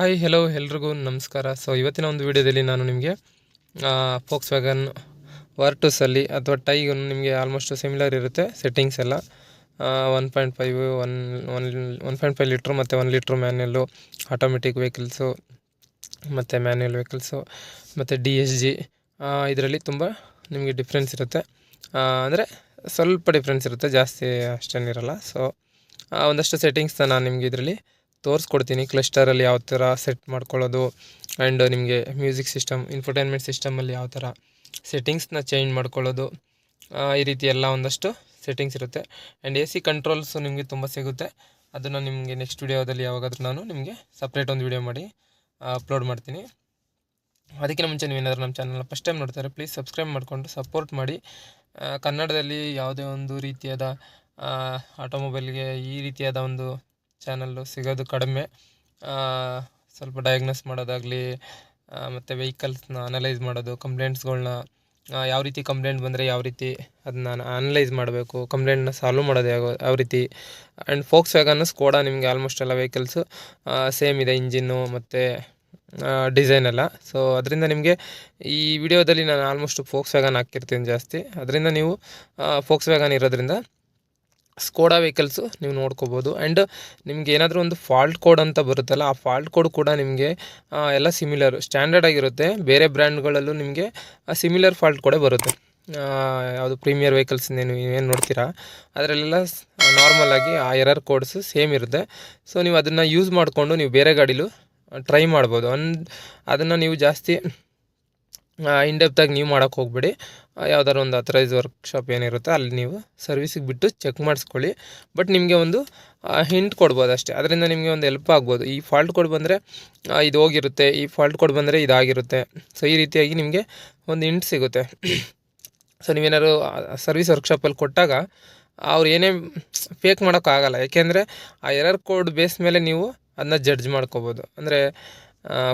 Hi hello ಎಲ್ರಿಗೂ ನಮಸ್ಕಾರ. So ಇವತ್ತಿನ ಒಂದು ವಿಡಿಯೋದಲ್ಲಿ ನಾನು ನಿಮಗೆ ಫೋಕ್ಸ್ ವ್ಯಾಗನ್ ವರ್ಟುಸಲ್ಲಿ ಅಥವಾ ಟೈಗನ್ನು ನಿಮಗೆ ಆಲ್ಮೋಸ್ಟ್ ಸಿಮಿಲರ್ ಇರುತ್ತೆ ಸೆಟ್ಟಿಂಗ್ಸ್ ಎಲ್ಲ. One point five one one one point five litre ಮತ್ತು one litre manual automatic vehicles ಮತ್ತು ಮ್ಯಾನ್ಯಲ್ ವೆಹಿಕಲ್ಸು ಮತ್ತು ಡಿ ಎಸ್ ಜಿ ಇದರಲ್ಲಿ ತುಂಬ ನಿಮಗೆ ಡಿಫ್ರೆನ್ಸ್ ಇರುತ್ತೆ. ಅಂದರೆ ಸ್ವಲ್ಪ ಡಿಫ್ರೆನ್ಸ್ ಇರುತ್ತೆ, ಜಾಸ್ತಿ ಅಷ್ಟೇನಿರಲ್ಲ. ಸೊ ಒಂದಷ್ಟು ಸೆಟ್ಟಿಂಗ್ಸ್ನ ನಾನು ನಿಮಗೆ ಇದರಲ್ಲಿ ತೋರಿಸ್ಕೊಡ್ತೀನಿ. ಕ್ಲಸ್ಟರಲ್ಲಿ ಯಾವ ಥರ ಸೆಟ್ ಮಾಡ್ಕೊಳ್ಳೋದು ಆ್ಯಂಡ್ ನಿಮಗೆ ಮ್ಯೂಸಿಕ್ ಸಿಸ್ಟಮ್ ಇನ್ಫರ್ಟೈನ್ಮೆಂಟ್ ಸಿಸ್ಟಮಲ್ಲಿ ಯಾವ ಥರ ಸೆಟ್ಟಿಂಗ್ಸ್ನ ಚೇಂಜ್ ಮಾಡ್ಕೊಳ್ಳೋದು ಈ ರೀತಿ ಎಲ್ಲ ಒಂದಷ್ಟು ಸೆಟ್ಟಿಂಗ್ಸ್ ಇರುತ್ತೆ. ಆ್ಯಂಡ್ ಎ ಸಿ ಕಂಟ್ರೋಲ್ಸು ನಿಮಗೆ ತುಂಬ ಸಿಗುತ್ತೆ. ಅದನ್ನು ನಿಮಗೆ ನೆಕ್ಸ್ಟ್ ವಿಡಿಯೋದಲ್ಲಿ ಯಾವಾಗಾದರೂ ನಾನು ನಿಮಗೆ ಸಪ್ರೇಟ್ ಒಂದು ವಿಡಿಯೋ ಮಾಡಿ ಅಪ್ಲೋಡ್ ಮಾಡ್ತೀನಿ. ಅದಕ್ಕಿಂತ ಮುಂಚೆ ನೀವೇನಾದರೂ ನಮ್ಮ ಚಾನಲ್ನ ಫಸ್ಟ್ ಟೈಮ್ ನೋಡ್ತಾರೆ ಪ್ಲೀಸ್ ಸಬ್ಸ್ಕ್ರೈಬ್ ಮಾಡಿಕೊಂಡು ಸಪೋರ್ಟ್ ಮಾಡಿ. ಕನ್ನಡದಲ್ಲಿ ಯಾವುದೇ ಒಂದು ರೀತಿಯಾದ ಆಟೋಮೊಬೈಲ್ಗೆ ಈ ರೀತಿಯಾದ ಒಂದು ಚಾನಲ್ಲು ಸಿಗೋದು ಕಡಿಮೆ. ಸ್ವಲ್ಪ ಡಯಾಗ್ನೋಸ್ ಮಾಡೋದಾಗಲಿ ಮತ್ತು ವೆಹಿಕಲ್ಸ್ನ ಅನಲೈಸ್ ಮಾಡೋದು ಕಂಪ್ಲೇಂಟ್ಸ್ಗಳ್ನ ಯಾವ ರೀತಿ ಕಂಪ್ಲೇಂಟ್ ಬಂದರೆ ಯಾವ ರೀತಿ ಅದನ್ನ ಅನಲೈಸ್ ಮಾಡಬೇಕು ಕಂಪ್ಲೇಂಟ್ನ ಸಾಲ್ವ್ ಮಾಡೋದು ಯಾವ ಯಾವ ರೀತಿ. ಆ್ಯಂಡ್ ಫೋಕ್ಸ್ ವ್ಯಾಗನ್ನು ಸ್ಕೋಡ ನಿಮಗೆ ಆಲ್ಮೋಸ್ಟ್ ಎಲ್ಲ ವೆಹಿಕಲ್ಸು ಸೇಮ್ ಇದೆ ಇಂಜಿನ್ನು ಮತ್ತು ಡಿಸೈನ್ ಎಲ್ಲ. ಸೊ ಅದರಿಂದ ನಿಮಗೆ ಈ ವಿಡಿಯೋದಲ್ಲಿ ನಾನು ಆಲ್ಮೋಸ್ಟ್ ಫೋಕ್ಸ್ ವ್ಯಾಗನ್ ಹಾಕಿರ್ತೀನಿ ಜಾಸ್ತಿ. ಅದರಿಂದ ನೀವು ಫೋಕ್ಸ್ ವ್ಯಾಗನ್ ಇರೋದ್ರಿಂದ ಸ್ಕೋಡಾ ವೆಹಿಕಲ್ಸು ನೀವು ನೋಡ್ಕೋಬೋದು. ಆ್ಯಂಡ್ ನಿಮ್ಗೆ ಏನಾದರೂ ಒಂದು ಫಾಲ್ಟ್ ಕೋಡ್ ಅಂತ ಬರುತ್ತಲ್ಲ, ಆ ಫಾಲ್ಟ್ ಕೋಡ್ ಕೂಡ ನಿಮಗೆ ಎಲ್ಲ ಸಿಮಿಲರ್ ಸ್ಟ್ಯಾಂಡರ್ಡ್ ಆಗಿರುತ್ತೆ. ಬೇರೆ ಬ್ರ್ಯಾಂಡ್ಗಳಲ್ಲೂ ನಿಮಗೆ ಸಿಮಿಲರ್ ಫಾಲ್ಟ್ ಕೋಡೇ ಬರುತ್ತೆ. ಯಾವುದು ಪ್ರೀಮಿಯರ್ ವೆಹಿಕಲ್ಸ್ ನೀವು ಏನು ನೋಡ್ತೀರಾ? ಅದರಲ್ಲೆಲ್ಲ ನಾರ್ಮಲ್ ಆಗಿ ಆ ಎರರ್ ಕೋಡ್ಸು ಸೇಮ್ ಇರುತ್ತೆ. ಸೊ ನೀವು ಅದನ್ನು ಯೂಸ್ ಮಾಡಿಕೊಂಡು ನೀವು ಬೇರೆ ಗಾಡಿಲೂ ಟ್ರೈ ಮಾಡ್ಬೋದು. ಅನ್ ಅದನ್ನು ನೀವು ಜಾಸ್ತಿ ಇನ್ಡೆಪ್ತಾಗಿ ನೀವು ಮಾಡೋಕ್ಕೆ ಹೋಗ್ಬೇಡಿ. ಯಾವ್ದಾದ್ರು ಒಂದು ಅಥರೈಸ್ ವರ್ಕ್ಶಾಪ್ ಏನಿರುತ್ತೆ ಅಲ್ಲಿ ನೀವು ಸರ್ವಿಸಿಗೆ ಬಿಟ್ಟು ಚೆಕ್ ಮಾಡಿಸ್ಕೊಳ್ಳಿ. ಬಟ್ ನಿಮಗೆ ಒಂದು ಹಿಂಟ್ ಕೊಡ್ಬೋದು ಅಷ್ಟೇ. ಅದರಿಂದ ನಿಮಗೆ ಒಂದು ಹೆಲ್ಪ್ ಆಗ್ಬೋದು. ಈ ಫಾಲ್ಟ್ ಕೋಡ್ ಬಂದರೆ ಇದು ಹೋಗಿರುತ್ತೆ, ಈ ಫಾಲ್ಟ್ ಕೋಡ್ ಬಂದರೆ ಇದಾಗಿರುತ್ತೆ. ಸೊ ಈ ರೀತಿಯಾಗಿ ನಿಮಗೆ ಒಂದು ಹಿಂಟ್ ಸಿಗುತ್ತೆ. ಸೊ ನೀವೇನಾದ್ರು ಸರ್ವಿಸ್ ವರ್ಕ್ಶಾಪಲ್ಲಿ ಕೊಟ್ಟಾಗ ಅವ್ರು ಏನೇ ಫೇಕ್ ಮಾಡೋಕ್ಕಾಗಲ್ಲ ಯಾಕೆಂದರೆ ಆ ಎರರ್ ಕೋಡ್ ಬೇಸ್ ಮೇಲೆ ನೀವು ಅದನ್ನ ಜಡ್ಜ್ ಮಾಡ್ಕೋಬೋದು. ಅಂದರೆ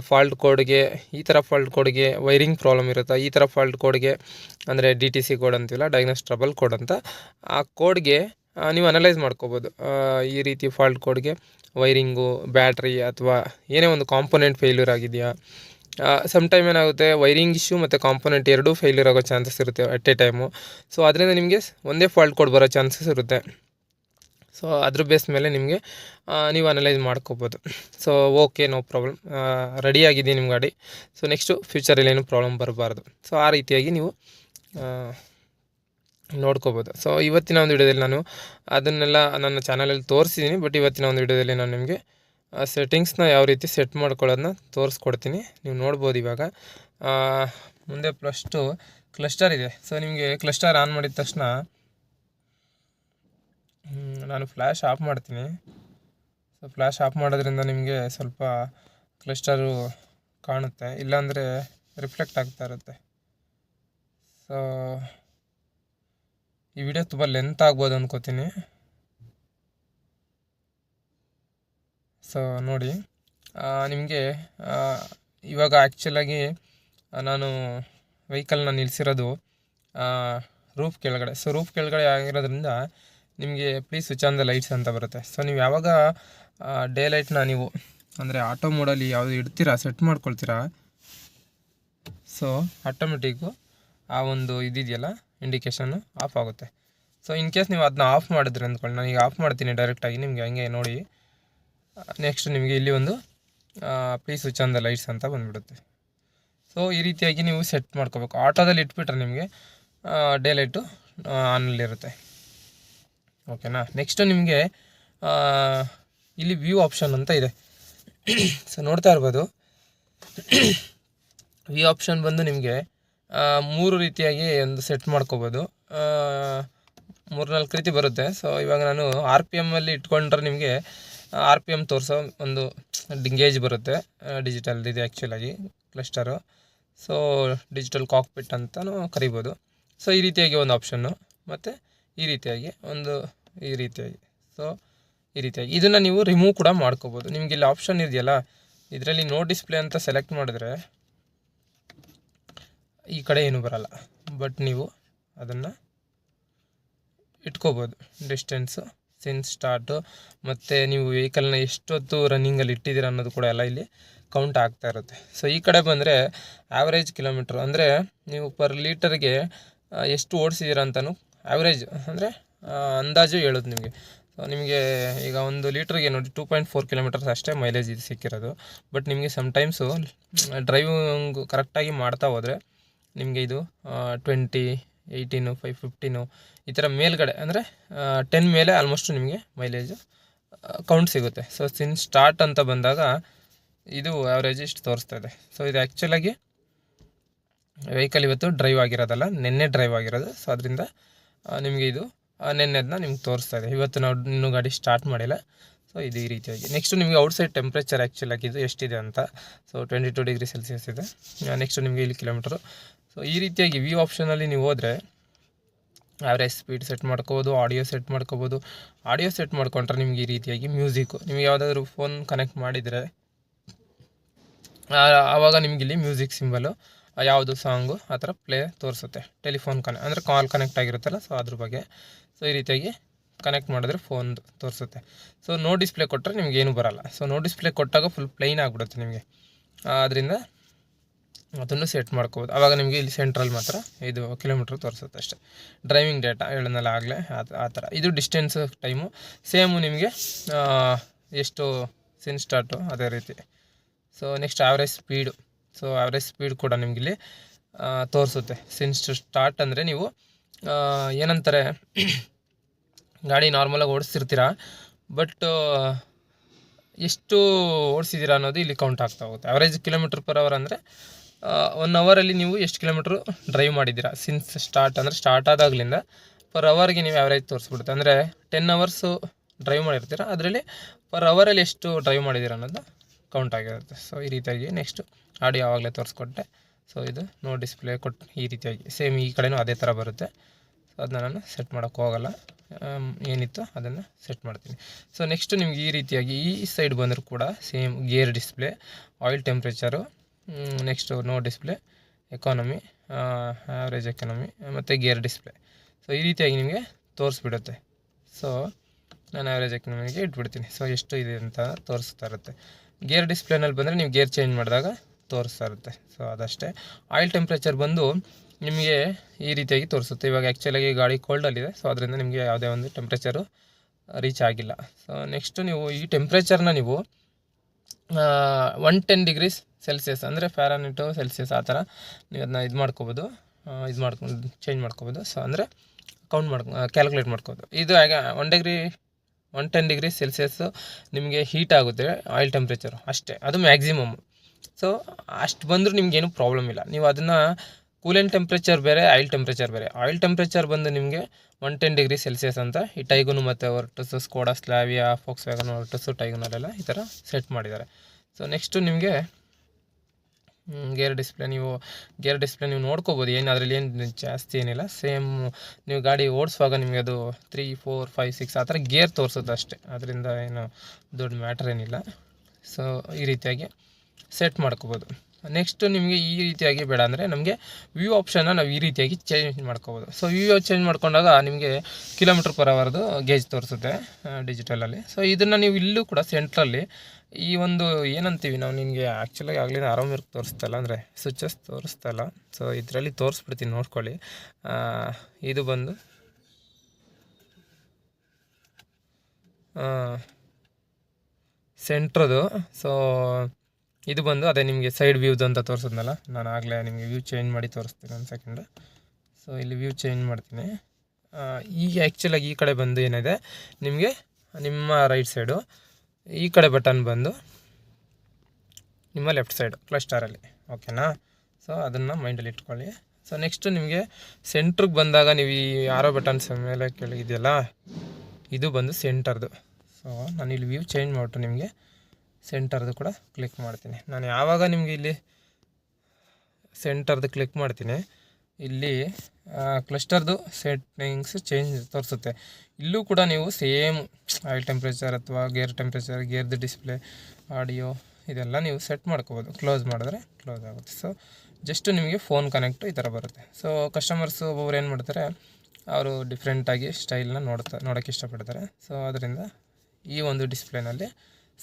ಫಾಲ್ಟ್ ಕೋಡ್ಗೆ ಈ ಥರ ಫಾಲ್ಟ್ ಕೋಡ್ಗೆ ವೈರಿಂಗ್ ಪ್ರಾಬ್ಲಮ್ ಇರುತ್ತೆ, ಈ ಥರ ಫಾಲ್ಟ್ ಕೋಡ್ಗೆ ಅಂದರೆ ಡಿ ಟಿ ಸಿ ಕೋಡ್ ಅಂತಿಲ್ಲ ಡೈಗ್ನೋಸ್ ಟ್ರಬಲ್ ಕೋಡ್ ಅಂತ, ಆ ಕೋಡ್ಗೆ ನೀವು ಅನಲೈಸ್ ಮಾಡ್ಕೋಬೋದು. ಈ ರೀತಿ ಫಾಲ್ಟ್ ಕೋಡ್ಗೆ ವೈರಿಂಗು ಬ್ಯಾಟ್ರಿ ಅಥವಾ ಏನೇ ಒಂದು ಕಾಂಪೊನೆಂಟ್ ಫೇಲ್ಯೂರ್ ಆಗಿದೆಯಾ ಸಮ್ ಟೈಮ್ ಏನಾಗುತ್ತೆ ವೈರಿಂಗ್ ಇಶ್ಯೂ ಮತ್ತು ಕಾಂಪೊನೆಂಟ್ ಎರಡೂ ಫೇಲ್ಯೂರ್ ಆಗೋ ಚಾನ್ಸಸ್ ಇರುತ್ತೆ ಅಟ್ ಎ ಟೈಮು ಸೊ ಅದರಿಂದ ನಿಮಗೆ ಒಂದೇ ಫಾಲ್ಟ್ ಕೋಡ್ ಬರೋ ಚಾನ್ಸಸ್ ಇರುತ್ತೆ. ಸೊ ಅದ್ರ ಬೇಸ್ ಮೇಲೆ ನಿಮಗೆ ನೀವು ಅನಲೈಸ್ ಮಾಡ್ಕೋಬೋದು. ಸೊ ಓಕೆ ನೋ ಪ್ರಾಬ್ಲಮ್ ರೆಡಿಯಾಗಿದೆ ನಿಮ್ಮ ಗಾಡಿ. ಸೊ ನೆಕ್ಸ್ಟು ಫ್ಯೂಚರಲ್ಲಿ ಏನು ಪ್ರಾಬ್ಲಮ್ ಬರಬಾರ್ದು. ಸೊ ಆ ರೀತಿಯಾಗಿ ನೀವು ನೋಡ್ಕೋಬೋದು. ಸೊ ಇವತ್ತಿನ ಒಂದು ವಿಡಿಯೋದಲ್ಲಿ ನಾನು ಅದನ್ನೆಲ್ಲ ನನ್ನ ಚಾನಲಲ್ಲಿ ತೋರಿಸಿದ್ದೀನಿ. ಬಟ್ ಇವತ್ತಿನ ಒಂದು ವಿಡಿಯೋದಲ್ಲಿ ನಾನು ನಿಮಗೆ ಸೆಟ್ಟಿಂಗ್ಸ್ನ ಯಾವ ರೀತಿ ಸೆಟ್ ಮಾಡ್ಕೊಳ್ಳೋದನ್ನ ತೋರಿಸ್ಕೊಡ್ತೀನಿ. ನೀವು ನೋಡ್ಬೋದು ಇವಾಗ. ಮುಂದೆ ಪ್ಲಸ್ ಟು ಕ್ಲಸ್ಟರ್ ಇದೆ. ಸೊ ನಿಮಗೆ ಕ್ಲಸ್ಟರ್ ಆನ್ ಮಾಡಿದ ತಕ್ಷಣ ನಾನು ಫ್ಲ್ಯಾಶ್ ಆಫ್ ಮಾಡ್ತೀನಿ. ಸೊ ಫ್ಲ್ಯಾಶ್ ಆಫ್ ಮಾಡೋದ್ರಿಂದ ನಿಮಗೆ ಸ್ವಲ್ಪ ಕ್ಲಸ್ಟರು ಕಾಣುತ್ತೆ. ಇಲ್ಲಾಂದರೆ ರಿಫ್ಲೆಕ್ಟ್ ಆಗ್ತಾ ಇರುತ್ತೆ. ಸೊ ಈ ವಿಡಿಯೋ ತುಂಬ ಲೆಂತ್ ಆಗ್ಬೋದು ಅಂದ್ಕೋತೀನಿ ಸೊ ನೋಡಿ ನಿಮಗೆ ಇವಾಗ ಆ್ಯಕ್ಚುಲಾಗಿ ನಾನು ವೆಹಿಕಲ್ನ ನಿಲ್ಲಿಸಿರೋದು ರೂಫ್ ಕೆಳಗಡೆ. ಸೊ ರೂಫ್ ಕೆಳಗಡೆ ಆಗಿರೋದ್ರಿಂದ ನಿಮಗೆ please switch on the lights ಅಂತ ಬರುತ್ತೆ. ಸೊ ನೀವು ಯಾವಾಗ ಡೇ ಲೈಟ್ನ ನೀವು, ಅಂದರೆ ಆಟೋ ಮೋಡಲ್ಲಿ ಯಾವುದು ಇಡ್ತೀರಾ ಸೆಟ್ ಮಾಡ್ಕೊಳ್ತೀರಾ? ಸೊ ಆಟೋಮೆಟಿಕ್ಕು ಆ ಒಂದು ಇದಿದೆಯಲ್ಲ ಇಂಡಿಕೇಷನ್ನು ಆಫ್ ಆಗುತ್ತೆ. ಸೊ ಇನ್ ಕೇಸ್ ನೀವು ಅದನ್ನ ಆಫ್ ಮಾಡಿದ್ರಿ ಅಂದ್ಕೊಳ್ಳಿ, ನಾನು ಈಗ ಆಫ್ ಮಾಡ್ತೀನಿ ಡೈರೆಕ್ಟಾಗಿ ನಿಮಗೆ ಹಂಗೆ ನೋಡಿ. ನೆಕ್ಸ್ಟ್ ನಿಮಗೆ ಇಲ್ಲಿ ಒಂದು please switch on the lights ಅಂತ ಬಂದುಬಿಡುತ್ತೆ. ಸೊ ಈ ರೀತಿಯಾಗಿ ನೀವು ಸೆಟ್ ಮಾಡ್ಕೋಬೇಕು. ಆಟೋದಲ್ಲಿ ಇಟ್ಬಿಟ್ರೆ ನಿಮಗೆ ಡೇ ಲೈಟು ಆನಲ್ಲಿರುತ್ತೆ ಓಕೆನಾ ನೆಕ್ಸ್ಟು ನಿಮಗೆ ಇಲ್ಲಿ ವ್ಯೂ ಆಪ್ಷನ್ ಅಂತ ಇದೆ. ಸೊ ನೋಡ್ತಾ ಇರ್ಬೋದು. ವ್ಯೂ ಆಪ್ಷನ್ ಬಂದು ನಿಮಗೆ ಮೂರು ರೀತಿಯಾಗಿ ಒಂದು ಸೆಟ್ ಮಾಡ್ಕೋಬೋದು. ಮೂರು ನಾಲ್ಕು ರೀತಿ ಬರುತ್ತೆ. ಸೊ ಇವಾಗ ನಾನು ಆರ್ ಪಿ ಎಮ್ಮಲ್ಲಿ ಇಟ್ಕೊಂಡ್ರೆ ನಿಮಗೆ ಆರ್ ಪಿ ಎಂ ತೋರಿಸೋ ಒಂದು ಡಿಂಗೇಜ್ ಬರುತ್ತೆ. ಡಿಜಿಟಲ್ ಇದೆ ಆ್ಯಕ್ಚುಲಾಗಿ ಕ್ಲಸ್ಟರು ಸೊ ಡಿಜಿಟಲ್ ಕಾಕ್ಪಿಟ್ ಅಂತಲೂ ಕರಿಬೋದು. ಸೊ ಈ ರೀತಿಯಾಗಿ ಒಂದು ಆಪ್ಷನ್ನು ಮತ್ತು ಈ ರೀತಿಯಾಗಿ, ಒಂದು ಈ ರೀತಿಯಾಗಿ. ಸೊ ಈ ರೀತಿಯಾಗಿ. ಇದನ್ನು ನೀವು ರಿಮೂವ್ ಕೂಡ ಮಾಡ್ಕೋಬೋದು. ನಿಮಗೆ ಇಲ್ಲಿ ಆಪ್ಷನ್ ಇದೆಯಲ್ಲ, ಇದರಲ್ಲಿ ನೋ ಡಿಸ್ಪ್ಲೇ ಅಂತ ಸೆಲೆಕ್ಟ್ ಮಾಡಿದ್ರೆ ಈ ಕಡೆ ಏನು ಬರಲ್ಲ. ಬಟ್ ನೀವು ಅದನ್ನು ಇಟ್ಕೋಬೋದು. ಡಿಸ್ಟೆನ್ಸು ಸಿನ್ಸ್ ಸ್ಟಾರ್ಟು ಮತ್ತು ನೀವು ವೆಹಿಕಲ್ನ ಎಷ್ಟೊತ್ತು ರನ್ನಿಂಗಲ್ಲಿ ಇಟ್ಟಿದ್ದೀರ ಅನ್ನೋದು ಕೂಡ ಎಲ್ಲ ಇಲ್ಲಿ ಕೌಂಟ್ ಆಗ್ತಾ ಇರುತ್ತೆ. ಸೊ ಈ ಕಡೆ ಬಂದರೆ ಆ್ಯಾವ್ರೇಜ್ ಕಿಲೋಮೀಟ್ರ್ ಅಂದರೆ ನೀವು ಪರ್ ಲೀಟರ್ಗೆ ಎಷ್ಟು ಓಡಿಸಿದ್ದೀರ ಅಂತಲೂ ಆ್ಯಾವ್ರೇಜ್ ಅಂದರೆ ಅಂದಾಜು ಹೇಳೋದು ನಿಮಗೆ. ಸೊ ನಿಮಗೆ ಈಗ ಒಂದು ಲೀಟ್ರಿಗೆ ನೋಡಿ ಟೂ ಪಾಯಿಂಟ್ ಫೋರ್ ಕಿಲೋಮೀಟರ್ಸ್ ಅಷ್ಟೇ ಮೈಲೇಜ್ ಇದು ಸಿಕ್ಕಿರೋದು. ಬಟ್ ನಿಮಗೆ ಸಮ್ಟೈಮ್ಸು ಡ್ರೈವಿಂಗ್ ಕರೆಕ್ಟಾಗಿ ಮಾಡ್ತಾ ಹೋದರೆ, ನಿಮಗೆ ಇದು ಟ್ವೆಂಟಿ ಏಯ್ಟೀನು ಫೈವ್ ಫಿಫ್ಟೀನು ಈ ಥರ ಮೇಲ್ಗಡೆ ಅಂದರೆ ಟೆನ್ ಮೇಲೆ ಆಲ್ಮೋಸ್ಟ್ ನಿಮಗೆ ಮೈಲೇಜು ಕೌಂಟ್ ಸಿಗುತ್ತೆ. ಸೊ ಸಿನ್ ಸ್ಟಾರ್ಟ್ ಅಂತ ಬಂದಾಗ ಇದು ಆ್ಯಾವ್ರೇಜ್ ಇಷ್ಟು ತೋರಿಸ್ತಾ ಇದೆ. ಸೊ ಇದು ಆ್ಯಕ್ಚುಲಾಗಿ ವೆಹಿಕಲ್ ಇವತ್ತು ಡ್ರೈವ್ ಆಗಿರೋದಲ್ಲ, ನಿನ್ನೆ ಡ್ರೈವ್ ಆಗಿರೋದು. ಸೊ ಅದರಿಂದ ನಿಮಗೆ ಇದು ನಿನ್ನೆದನ್ನ ನಿಮ್ಗೆ ತೋರಿಸ್ತಾ ಇದೆ. ಇವತ್ತು ನಾವು ಇನ್ನೂ ಗಾಡಿ ಸ್ಟಾರ್ಟ್ ಮಾಡಿಲ್ಲ. ಸೊ ಇದು ಈ ರೀತಿಯಾಗಿ. ನೆಕ್ಸ್ಟು ನಿಮಗೆ ಔಟ್ಸೈಡ್ ಟೆಂಪ್ರೇಚರ್ ಆ್ಯಕ್ಚುಲ್ ಆಗಿದ್ದು ಎಷ್ಟಿದೆ ಅಂತ. So twenty two degree Celsius ಇದೆ ನೆಕ್ಸ್ಟು ನಿಮಗೆ ಇಲ್ಲಿ ಕಿಲೋಮೀಟ್ರು ಸೊ ಈ ರೀತಿಯಾಗಿ ವಿ ಆಪ್ಷನಲ್ಲಿ ನೀವು ಹೋದರೆ ಆವ್ರೇಜ್ ಸ್ಪೀಡ್ ಸೆಟ್ ಮಾಡ್ಕೋಬೋದು ಆಡಿಯೋ ಸೆಟ್ ಮಾಡ್ಕೋಬೋದು. ಆಡಿಯೋ ಸೆಟ್ ಮಾಡ್ಕೊಂಡ್ರೆ ನಿಮ್ಗೆ ಈ ರೀತಿಯಾಗಿ ಮ್ಯೂಸಿಕ್ಕು ನಿಮಗೆ ಯಾವುದಾದ್ರೂ ಫೋನ್ ಕನೆಕ್ಟ್ ಮಾಡಿದರೆ ಆವಾಗ ನಿಮಗಿಲ್ಲಿ ಮ್ಯೂಸಿಕ್ ಸಿಂಬಲು ಯಾವುದು ಸಾಂಗು ಆ ಥರ ಪ್ಲೇ ತೋರಿಸುತ್ತೆ. ಟೆಲಿಫೋನ್ ಕನೆ ಅಂದರೆ ಕಾಲ್ ಕನೆಕ್ಟ್ ಆಗಿರುತ್ತಲ್ಲ ಸೊ ಅದ್ರ ಬಗ್ಗೆ. ಸೊ ಈ ರೀತಿಯಾಗಿ ಕನೆಕ್ಟ್ ಮಾಡಿದ್ರೆ ಫೋನ್ ತೋರಿಸುತ್ತೆ. ಸೊ ನೋ ಡಿಸ್ಪ್ಲೇ ಕೊಟ್ಟರೆ ನಿಮ್ಗೆ ಏನು ಬರಲ್ಲ. ಸೊ ನೋ ಡಿಸ್ಪ್ಲೇ ಕೊಟ್ಟಾಗ ಫುಲ್ ಪ್ಲೈನ್ ಆಗಿಬಿಡುತ್ತೆ ನಿಮಗೆ. ಅದರಿಂದ ಅದನ್ನು ಸೆಟ್ ಮಾಡ್ಕೋಬೋದು. ಆವಾಗ ನಿಮಗೆ ಇಲ್ಲಿ ಸೆಂಟ್ರಲ್ ಮಾತ್ರ ಇದು ಕಿಲೋಮೀಟ್ರ್ ತೋರಿಸುತ್ತೆ ಅಷ್ಟೇ. ಡ್ರೈವಿಂಗ್ ಡೇಟಾ ಹೇಳೋದಲ್ಲ ಆಗಲೇ ಆ ಥರ. ಇದು ಡಿಸ್ಟೆನ್ಸ್ ಟೈಮು ಸೇಮು ನಿಮಗೆ ಎಷ್ಟು ಸಿನ್ ಸ್ಟಾರ್ಟು ಅದೇ ರೀತಿ. So next average speed so average speed ಕೂಡ ನಿಮಗಿಲ್ಲಿ ತೋರಿಸುತ್ತೆ. ಸಿನ್ಸ್ ಟು ಸ್ಟಾರ್ಟ್ ಅಂದರೆ ನೀವು ಏನಂತಾರೆ, ಗಾಡಿ ನಾರ್ಮಲಾಗಿ ಓಡಿಸ್ತಿರ್ತೀರ ಬಟ್ ಎಷ್ಟು ಓಡಿಸಿದ್ದೀರಾ ಅನ್ನೋದು ಇಲ್ಲಿ ಕೌಂಟ್ ಆಗ್ತಾ ಹೋಗುತ್ತೆ. ಆವ್ರೇಜ್ ಕಿಲೋಮೀಟ್ರ್ ಪರ್ ಅವರ್ ಅಂದರೆ ಒನ್ ಅವರಲ್ಲಿ ನೀವು ಎಷ್ಟು ಕಿಲೋಮೀಟ್ರ್ ಡ್ರೈವ್ ಮಾಡಿದ್ದೀರಾ? ಸಿನ್ಸ್ ಸ್ಟಾರ್ಟ್ ಅಂದರೆ ಸ್ಟಾರ್ಟ್ ಆದಾಗಲಿಂದ ಪರ್ ಅವರ್ಗೆ ನೀವು ಆವ್ರೇಜ್ ತೋರಿಸ್ಬಿಡುತ್ತೆ. ಅಂದರೆ ಟೆನ್ ಅವರ್ಸು ಡ್ರೈವ್ ಮಾಡಿರ್ತೀರ, ಅದರಲ್ಲಿ ಪರ್ ಅವರಲ್ಲಿ ಎಷ್ಟು ಡ್ರೈವ್ ಮಾಡಿದ್ದೀರ ಅನ್ನೋದು ಕೌಂಟ್ ಆಗಿರುತ್ತೆ. ಸೊ ಈ ರೀತಿಯಾಗಿ ನೆಕ್ಸ್ಟ್ ಆಡಿಯೋ ಆವಾಗಲೇ ತೋರಿಸ್ಕೊಟ್ಟೆ. ಸೊ ಇದು ನೋ ಡಿಸ್ಪ್ಲೇ ಕೊಟ್ಟು ಈ ರೀತಿಯಾಗಿ ಸೇಮ್ ಈ ಕಡೆನೂ ಅದೇ ಥರ ಬರುತ್ತೆ. ಸೊ ಅದನ್ನ ನಾನು ಸೆಟ್ ಮಾಡೋಕ್ಕೆ ಹೋಗಲ್ಲ. ಏನಿತ್ತು ಅದನ್ನು ಸೆಟ್ ಮಾಡ್ತೀನಿ. ಸೊ ನೆಕ್ಸ್ಟ್ ನಿಮ್ಗೆ ಈ ರೀತಿಯಾಗಿ ಈ ಸೈಡ್ ಬಂದರೂ ಕೂಡ same gear display oil temperature next no display economy average economy ಮತ್ತು ಗೇರ್ ಡಿಸ್ಪ್ಲೇ ಸೊ ಈ ರೀತಿಯಾಗಿ ನಿಮಗೆ ತೋರಿಸ್ಬಿಡುತ್ತೆ. ಸೊ ನಾನು ಆ್ಯಾವ್ರೇಜ್ ಎಕಾನಮಿಗೆ ಇಟ್ಬಿಡ್ತೀನಿ. ಸೊ ಎಷ್ಟು ಇದೆ ಅಂತ ತೋರಿಸ್ತಾ ಇರುತ್ತೆ. ಗೇರ್ ಡಿಸ್ಪ್ಲೇನಲ್ಲಿ ಬಂದರೆ ನೀವು ಗೇರ್ ಚೇಂಜ್ ಮಾಡಿದಾಗ ತೋರಿಸ್ತಾ ಇರುತ್ತೆ ಸೊ ಅದಷ್ಟೇ. ಆಯಿಲ್ ಟೆಂಪ್ರೇಚರ್ ಬಂದು ನಿಮಗೆ ಈ ರೀತಿಯಾಗಿ ತೋರಿಸುತ್ತೆ. ಇವಾಗ ಆ್ಯಕ್ಚುಲಾಗಿ ಗಾಡಿ ಕೋಲ್ಡಲ್ಲಿದೆ ಸೊ ಅದರಿಂದ ನಿಮಗೆ ಯಾವುದೇ ಒಂದು ಟೆಂಪ್ರೇಚರು ರೀಚ್ ಆಗಿಲ್ಲ. ಸೊ ನೆಕ್ಸ್ಟು ನೀವು ಈ ಟೆಂಪ್ರೇಚರ್ನ ನೀವು ಒನ್ ಟೆನ್ ಡಿಗ್ರೀಸ್ ಸೆಲ್ಸಿಯಸ್ ಅಂದರೆ ಫ್ಯಾರನಿಟು ಸೆಲ್ಸಿಯಸ್ ಆ ಥರ ನೀವು ಅದನ್ನ ಇದು ಮಾಡ್ಕೋಬೋದು. ಇದು ಮಾಡ್ಕೊಂಡು ಚೇಂಜ್ ಮಾಡ್ಕೋಬೋದು. ಸೊ ಅಂದರೆ ಕೌಂಟ್ ಮಾಡ್ಕೊ ಕ್ಯಾಲ್ಕುಲೇಟ್ ಮಾಡ್ಕೋಬೋದು. ಇದು one degree one ten degree Celsius ನಿಮಗೆ ಹೀಟ್ ಆಗುತ್ತೆ ಆಯಿಲ್ ಟೆಂಪ್ರೇಚರು ಅಷ್ಟೇ. ಅದು ಮ್ಯಾಕ್ಸಿಮಮ್ ಸೊ ಅಷ್ಟು ಬಂದರೂ ನಿಮಗೇನು ಪ್ರಾಬ್ಲಮ್ ಇಲ್ಲ. ನೀವು ಅದನ್ನು ಕೂಲೆಂಟ್ ಟೆಂಪ್ರೇಚರ್ ಬೇರೆ ಆಯಿಲ್ ಟೆಂಪ್ರೇಚರ್ ಬೇರೆ. ಆಯಿಲ್ ಟೆಂಪ್ರೇಚರ್ ಬಂದು ನಿಮಗೆ ಒನ್ ಟೆನ್ ಡಿಗ್ರಿ ಸೆಲ್ಸಿಯಸ್ ಅಂತ ಈ ಟೈಗುನು ಮತ್ತು Virtus Skoda Slavia Volkswagen Virtus ಟೈಗುನಲ್ಲೆಲ್ಲ ಈ ಥರ ಸೆಟ್ ಮಾಡಿದ್ದಾರೆ. ಸೊ ನೆಕ್ಸ್ಟು ನಿಮಗೆ ಗೇರ್ ಡಿಸ್ಪ್ಲೇ ನೀವು ಗೇರ್ ಡಿಸ್ಪ್ಲೇ ನೀವು ನೋಡ್ಕೋಬೋದು. ಏನು ಅದರಲ್ಲಿ ಏನು ಜಾಸ್ತಿ ಏನಿಲ್ಲ. ಸೇಮ್ ನೀವು ಗಾಡಿ ಓಡಿಸುವಾಗ ನಿಮಗೆ ಅದು ತ್ರೀ ಫೋರ್ ಫೈವ್ ಸಿಕ್ಸ್ ಆ ಥರ ಗೇರ್ ತೋರಿಸುತ್ತೆ ಅಷ್ಟೇ. ಅದರಿಂದ ಏನು ದೊಡ್ಡ ಮ್ಯಾಟ್ರ್ ಏನಿಲ್ಲ. ಸೊ ಈ ರೀತಿಯಾಗಿ ಸೆಟ್ ಮಾಡ್ಕೋಬೋದು. ನೆಕ್ಸ್ಟ್ ನಿಮಗೆ ಈ ರೀತಿಯಾಗಿ ಬೇಡ ಅಂದರೆ ನಮಗೆ ವ್ಯೂ ಆಪ್ಷನ್ನ ನಾವು ಈ ರೀತಿಯಾಗಿ ಚೇಂಜ್ ಮಾಡ್ಕೋಬೋದು. ಸೊ ವ್ಯೂ ಚೇಂಜ್ ಮಾಡ್ಕೊಂಡಾಗ ನಿಮಗೆ ಕಿಲೋಮೀಟ್ರ್ ಪರ್ ಅವರ್ದು ಗೇಜ್ ತೋರಿಸುತ್ತೆ ಡಿಜಿಟಲಲ್ಲಿ ಸೊ ಇದನ್ನು ನೀವು ಇಲ್ಲೂ ಕೂಡ ಸೆಂಟ್ರಲ್ಲಿ ಈ ಒಂದು ಏನಂತೀವಿ ನಾವು ನಿಮಗೆ ಆ್ಯಕ್ಚುಲಾಗಿ ಆಗಲಿ ಆರಾಮಿರ್ಗೆ ತೋರಿಸ್ತಲ್ಲ ಅಂದರೆ ಸ್ವಿಚಸ್ ತೋರಿಸ್ತಲ್ಲ. ಸೊ ಇದರಲ್ಲಿ ತೋರಿಸ್ಬಿಡ್ತೀನಿ, ನೋಡ್ಕೊಳ್ಳಿ. ಇದು ಬಂದು ಸೆಂಟ್ರದು ಸೊ ಇದು ಬಂದು ಅದೇ ನಿಮಗೆ ಸೈಡ್ ವ್ಯೂದು ಅಂತ ತೋರಿಸಿದ್ನಲ್ಲ? ನಾನು ಆಗಲೇ ನಿಮಗೆ ವ್ಯೂ ಚೇಂಜ್ ಮಾಡಿ ತೋರಿಸ್ತೀನಿ ಒಂದು ಸೆಕೆಂಡ್ ಸೊ ಇಲ್ಲಿ ವ್ಯೂ ಚೇಂಜ್ ಮಾಡ್ತೀನಿ. ಈ ಆ್ಯಕ್ಚುಲಾಗಿ ಈ ಕಡೆ ಬಂದು ಏನಿದೆ? ನಿಮಗೆ ನಿಮ್ಮ ರೈಟ್ ಸೈಡು ಈ ಕಡೆ ಬಟನ್ ಬಂದು ನಿಮ್ಮ ಲೆಫ್ಟ್ ಸೈಡು ಕ್ಲಸ್ಟರಲ್ಲಿ ಓಕೆನಾ ಸೊ ಅದನ್ನು ಮೈಂಡಲ್ಲಿ ಇಟ್ಕೊಳ್ಳಿ. ಸೊ ನೆಕ್ಸ್ಟು ನಿಮಗೆ ಸೆಂಟ್ರಿಗೆ ಬಂದಾಗ ನೀವು ಈ ಆರೋ ಬಟನ್ಸ್ ಮೇಲೆ ಕೆಳಗಿದೆಯಲ್ಲ ಇದು ಬಂದು ಸೆಂಟರ್ದು ಸೊ ನಾನು ಇಲ್ಲಿ ವ್ಯೂ ಚೇಂಜ್ ಮಾಡ್ಬಿಟ್ಟು ನಿಮಗೆ ಸೆಂಟರ್ದು ಕೂಡ ಕ್ಲಿಕ್ ಮಾಡ್ತೀನಿ. ನಾನು ಯಾವಾಗ ನಿಮಗೆ ಇಲ್ಲಿ ಸೆಂಟರ್ದು ಕ್ಲಿಕ್ ಮಾಡ್ತೀನಿ, ಇಲ್ಲಿ ಕ್ಲಸ್ಟರ್ದು ಸೆಟ್ಟಿಂಗ್ಸ್ ಚೇಂಜ್ ತೋರಿಸುತ್ತೆ. ಇಲ್ಲೂ ಕೂಡ ನೀವು ಸೇಮ್ ಆಯಿಲ್ ಟೆಂಪ್ರೇಚರ್ ಅಥವಾ ಗೇರ್ ಟೆಂಪ್ರೇಚರ್, ಗೇರ್ದು ಡಿಸ್ಪ್ಲೇ, ಆಡಿಯೋ ಇದೆಲ್ಲ ನೀವು ಸೆಟ್ ಮಾಡ್ಕೋಬೋದು. ಕ್ಲೋಸ್ ಮಾಡಿದ್ರೆ ಕ್ಲೋಸ್ ಆಗುತ್ತೆ. ಸೊ, ಜಸ್ಟ್ ನಿಮಗೆ ಫೋನ್ ಕನೆಕ್ಟು ಈ ಥರ ಬರುತ್ತೆ. ಸೊ, ಕಸ್ಟಮರ್ಸು ಒಬ್ಬೊಬ್ರು ಏನು ಮಾಡ್ತಾರೆ, ಅವರು ಡಿಫ್ರೆಂಟಾಗಿ ಸ್ಟೈಲನ್ನ ನೋಡ್ತಾ, ನೋಡೋಕ್ಕೆ ಇಷ್ಟಪಡ್ತಾರೆ. ಸೊ, ಅದರಿಂದ ಈ ಒಂದು ಡಿಸ್ಪ್ಲೇನಲ್ಲಿ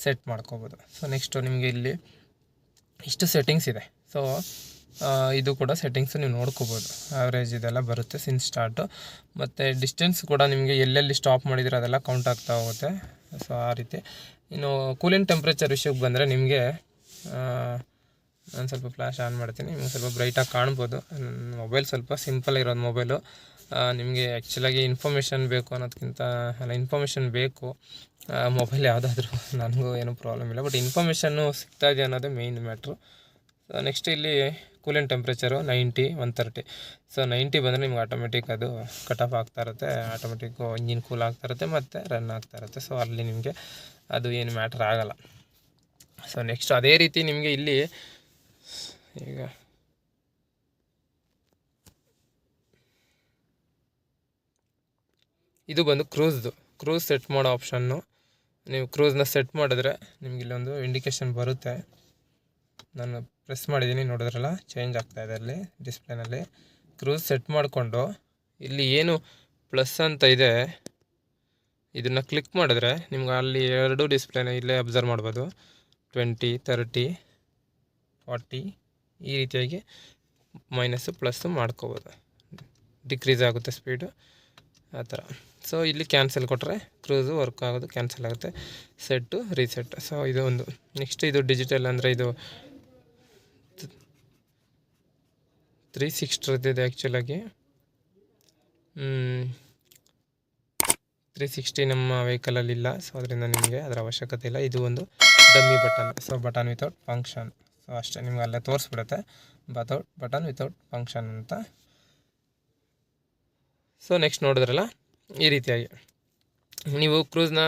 ಸೆಟ್ ಮಾಡ್ಕೋಬೋದು. ಸೊ ನೆಕ್ಸ್ಟು ನಿಮಗೆ ಇಲ್ಲಿ ಇಷ್ಟು ಸೆಟ್ಟಿಂಗ್ಸ್ ಇದೆ. ಸೊ ಇದು ಕೂಡ ಸೆಟ್ಟಿಂಗ್ಸು ನೀವು ನೋಡ್ಕೋಬೋದು. ಆವ್ರೇಜ್ ಇದೆಲ್ಲ ಬರುತ್ತೆ ಸಿನ್ ಸ್ಟಾರ್ಟು ಮತ್ತು ಡಿಸ್ಟೆನ್ಸ್ ಕೂಡ ನಿಮಗೆ ಎಲ್ಲೆಲ್ಲಿ ಸ್ಟಾಪ್ ಮಾಡಿದರೆ ಅದೆಲ್ಲ ಕೌಂಟ್ ಆಗ್ತಾ ಹೋಗುತ್ತೆ. ಸೊ ಆ ರೀತಿ. ಇನ್ನು ಕೂಲಿಂಗ್ ಟೆಂಪ್ರೇಚರ್ ವಿಷಯಕ್ಕೆ ಬಂದರೆ ನಿಮಗೆ ನಾನು ಸ್ವಲ್ಪ ಫ್ಲ್ಯಾಶ್ ಆನ್ ಮಾಡ್ತೀನಿ. ನಿಮ್ಗೆ ಸ್ವಲ್ಪ ಬ್ರೈಟಾಗಿ ಕಾಣ್ಬೋದು. ಮೊಬೈಲ್ ಸ್ವಲ್ಪ ಸಿಂಪಲ್ ಇರೋದು ಮೊಬೈಲು ನಿಮಗೆ ಆ್ಯಕ್ಚುಲಾಗಿ ಇನ್ಫಾರ್ಮೇಷನ್ ಬೇಕು ಅನ್ನೋದಕ್ಕಿಂತ ಅಲ್ಲ ಇನ್ಫಾರ್ಮೇಷನ್ ಬೇಕು. ಮೊಬೈಲ್ ಯಾವುದಾದ್ರೂ, ನನಗೂ ಏನೂ ಪ್ರಾಬ್ಲಮ್ ಇಲ್ಲ. ಬಟ್ ಇನ್ಫಾರ್ಮೇಷನ್ನು ಸಿಗ್ತಾ ಇದೆ ಅನ್ನೋದೇ ಮೇಯ್ನ್ ಮ್ಯಾಟ್ರು ಸೊ ನೆಕ್ಸ್ಟ್ ಇಲ್ಲಿ cooling temperature ninety one thirty so ninety ಬಂದರೆ ನಿಮ್ಗೆ ಆಟೋಮೆಟಿಕ್ ಅದು ಕಟ್ ಆಫ್ ಆಗ್ತಾ ಇರುತ್ತೆ. ಆಟೋಮೆಟಿಕ್ಕು ಇಂಜಿನ್ ಕೂಲ್ ಆಗ್ತಾ ಇರುತ್ತೆ ಮತ್ತು ರನ್ ಆಗ್ತಾ ಇರುತ್ತೆ. ಸೊ ಅಲ್ಲಿ ನಿಮಗೆ ಅದು ಏನು ಮ್ಯಾಟ್ರ್ ಆಗಲ್ಲ. ಸೊ ನೆಕ್ಸ್ಟ್ ಅದೇ ರೀತಿ ನಿಮಗೆ ಇಲ್ಲಿ ಈಗ ಇದು ಬಂದು ಕ್ರೂಸ್ದು. ಕ್ರೂಸ್ ಸೆಟ್ ಮಾಡೋ ಆಪ್ಷನ್ನು ನೀವು ಕ್ರೂಸ್ನ ಸೆಟ್ ಮಾಡಿದ್ರೆ ನಿಮ್ಗೆ ಇಲ್ಲೊಂದು ಇಂಡಿಕೇಶನ್ ಬರುತ್ತೆ. ನಾನು ಪ್ರೆಸ್ ಮಾಡಿದ್ದೀನಿ, ನೋಡಿದ್ರಲ್ಲ? ಚೇಂಜ್ ಆಗ್ತಾ ಇದೆ ಅಲ್ಲಿ ಡಿಸ್ಪ್ಲೇನಲ್ಲಿ ಕ್ರೂಸ್ ಸೆಟ್ ಮಾಡಿಕೊಂಡು ಇಲ್ಲಿ ಏನು ಪ್ಲಸ್ ಅಂತ ಇದೆ, ಇದನ್ನು ಕ್ಲಿಕ್ ಮಾಡಿದ್ರೆ ನಿಮ್ಗೆ ಅಲ್ಲಿ ಎರಡು ಡಿಸ್ಪ್ಲೇನ ಇಲ್ಲೇ ಅಬ್ಸರ್ವ್ ಮಾಡ್ಬೋದು. ಟ್ವೆಂಟಿ ತರ್ಟಿ ಫಾರ್ಟಿ ಈ ರೀತಿಯಾಗಿ ಮೈನಸ್ಸು ಪ್ಲಸ್ಸು ಮಾಡ್ಕೋಬೋದು. ಡಿಕ್ರೀಸ್ ಆಗುತ್ತೆ ಸ್ಪೀಡು ಆ ಥರ. ಸೊ ಇಲ್ಲಿ ಕ್ಯಾನ್ಸಲ್ ಕೊಟ್ಟರೆ ಕ್ರೂಸು ವರ್ಕ್ ಆಗೋದು ಕ್ಯಾನ್ಸಲ್ ಆಗುತ್ತೆ. ಸೆಟ್ಟು ರೀಸೆಟ್ ಸೊ ಇದು ಒಂದು. ನೆಕ್ಸ್ಟ್ ಇದು ಡಿಜಿಟಲ್ ಅಂದರೆ ಇದು ತ್ರೀ ಸಿಕ್ಸ್ಟಿದೆ ಆ್ಯಕ್ಚುಲಾಗಿ ತ್ರೀ ಸಿಕ್ಸ್ಟಿ ನಮ್ಮ ವೆಹಿಕಲಲ್ಲಿ ಇಲ್ಲ. ಸೊ ಅದರಿಂದ ನಿಮಗೆ ಅದರ ಅವಶ್ಯಕತೆ ಇಲ್ಲ. ಇದು ಒಂದು dummy button so button without function so ಅಷ್ಟೇ. ನಿಮ್ಗೆ ಅಲ್ಲೇ ತೋರಿಸ್ಬಿಡುತ್ತೆ. ಬತೌಟ್ ಬಟನ್ ವಿತೌಟ್ ಫಂಕ್ಷನ್ ಅಂತ. ಸೊ ನೆಕ್ಸ್ಟ್ ನೋಡಿದ್ರಲ್ಲ? ಈ ರೀತಿಯಾಗಿ. ನೀವು ಕ್ರೂಸ್ನ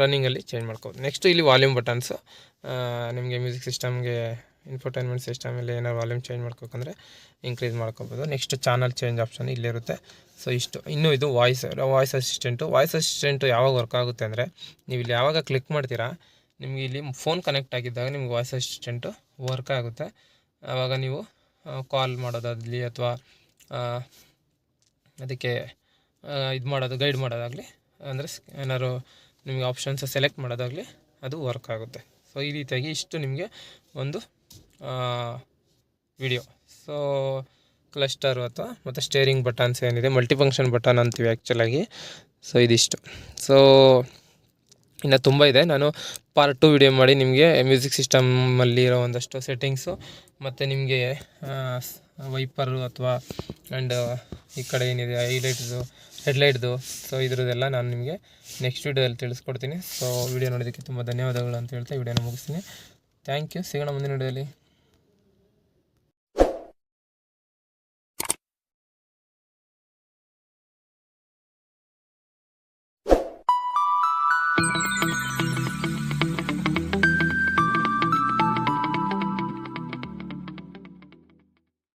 ರನ್ನಿಂಗಲ್ಲಿ ಚೇಂಜ್ ಮಾಡ್ಕೋಬೋದು. ನೆಕ್ಸ್ಟು ಇಲ್ಲಿ ವಾಲ್ಯೂಮ್ ಬಟನ್ಸು ನಿಮಗೆ ಮ್ಯೂಸಿಕ್ ಸಿಸ್ಟಮ್ಗೆ ಇನ್ಫೋಟೈನ್ಮೆಂಟ್ ಸಿಸ್ಟಮಲ್ಲಿ ಏನಾದ್ರು ವಾಲ್ಯೂಮ್ ಚೇಂಜ್ ಮಾಡ್ಕೋಬೇಕಂದ್ರೆ ಇನ್ಕ್ರೀಸ್ ಮಾಡ್ಕೋಬೋದು. ನೆಕ್ಸ್ಟ್ ಚಾನಲ್ ಚೇಂಜ್ ಆಪ್ಷನ್ ಇಲ್ಲಿರುತ್ತೆ ಸೊ ಇಷ್ಟು. ಇನ್ನೂ ಇದು voice voice assistant voice assistant ಯಾವಾಗ ವರ್ಕ್ ಆಗುತ್ತೆ ಅಂದರೆ, ನೀವು ಇಲ್ಲಿ ಯಾವಾಗ ಕ್ಲಿಕ್ ಮಾಡ್ತೀರಾ, ನಿಮಗೆ ಇಲ್ಲಿ ಫೋನ್ ಕನೆಕ್ಟ್ ಆಗಿದ್ದಾಗ ನಿಮ್ಗೆ ವಾಯ್ಸ್ ಅಸಿಸ್ಟೆಂಟು ವರ್ಕ್ ಆಗುತ್ತೆ. ಆವಾಗ ನೀವು ಕಾಲ್ ಮಾಡೋದಾಗಲಿ ಅಥವಾ ಅದಕ್ಕೆ ಇದು ಮಾಡೋದು ಗೈಡ್ ಮಾಡೋದಾಗಲಿ, ಅಂದರೆ ಏನಾದ್ರು ನಿಮಗೆ ಆಪ್ಷನ್ಸ್ ಸೆಲೆಕ್ಟ್ ಮಾಡೋದಾಗಲಿ ಅದು ವರ್ಕ್ ಆಗುತ್ತೆ. ಸೊ ಈ ರೀತಿಯಾಗಿ ಇಷ್ಟು ನಿಮಗೆ ಒಂದು ವಿಡಿಯೋ ಸೊ ಕ್ಲಸ್ಟರು ಅಥವಾ ಮತ್ತು ಸ್ಟೇರಿಂಗ್ ಬಟನ್ಸ್ ಏನಿದೆ ಮಲ್ಟಿಫಂಕ್ಷನ್ ಬಟನ್ ಅಂತೀವಿ ಆ್ಯಕ್ಚುಲಾಗಿ ಸೊ ಇದಿಷ್ಟು. ಸೊ ಇನ್ನು ತುಂಬ ಇದೆ. ನಾನು ಪಾರ್ಟ್ ಟು ವಿಡಿಯೋ ಮಾಡಿ ನಿಮಗೆ ಮ್ಯೂಸಿಕ್ ಸಿಸ್ಟಮಲ್ಲಿ ಇರೋ ಒಂದಷ್ಟು ಸೆಟ್ಟಿಂಗ್ಸು ಮತ್ತು ನಿಮಗೆ ವೈಪರು ಅಥವಾ ಆ್ಯಂಡ್ ಈ ಕಡೆ ಏನಿದೆ ಹೈಲೈಟ್ಸು ಹೆಡ್ಲೈಟ್ದು ಸೊ ಇದ್ರದ್ದೆಲ್ಲ ನಾನು ನಿಮಗೆ ನೆಕ್ಸ್ಟ್ ವೀಡಿಯೋದಲ್ಲಿ ತಿಳಿಸ್ಕೊಡ್ತೀನಿ. ಸೊ ವಿಡಿಯೋ ನೋಡೋದಕ್ಕೆ ತುಂಬ ಧನ್ಯವಾದಗಳು ಅಂತ ಹೇಳ್ತಾ ವಿಡಿಯೋನ ಮುಗಿಸ್ತೀನಿ. ಥ್ಯಾಂಕ್ ಯು ಸಿಗೋಣ ಮುಂದಿನ ವಿಡಿಯೋದಲ್ಲಿ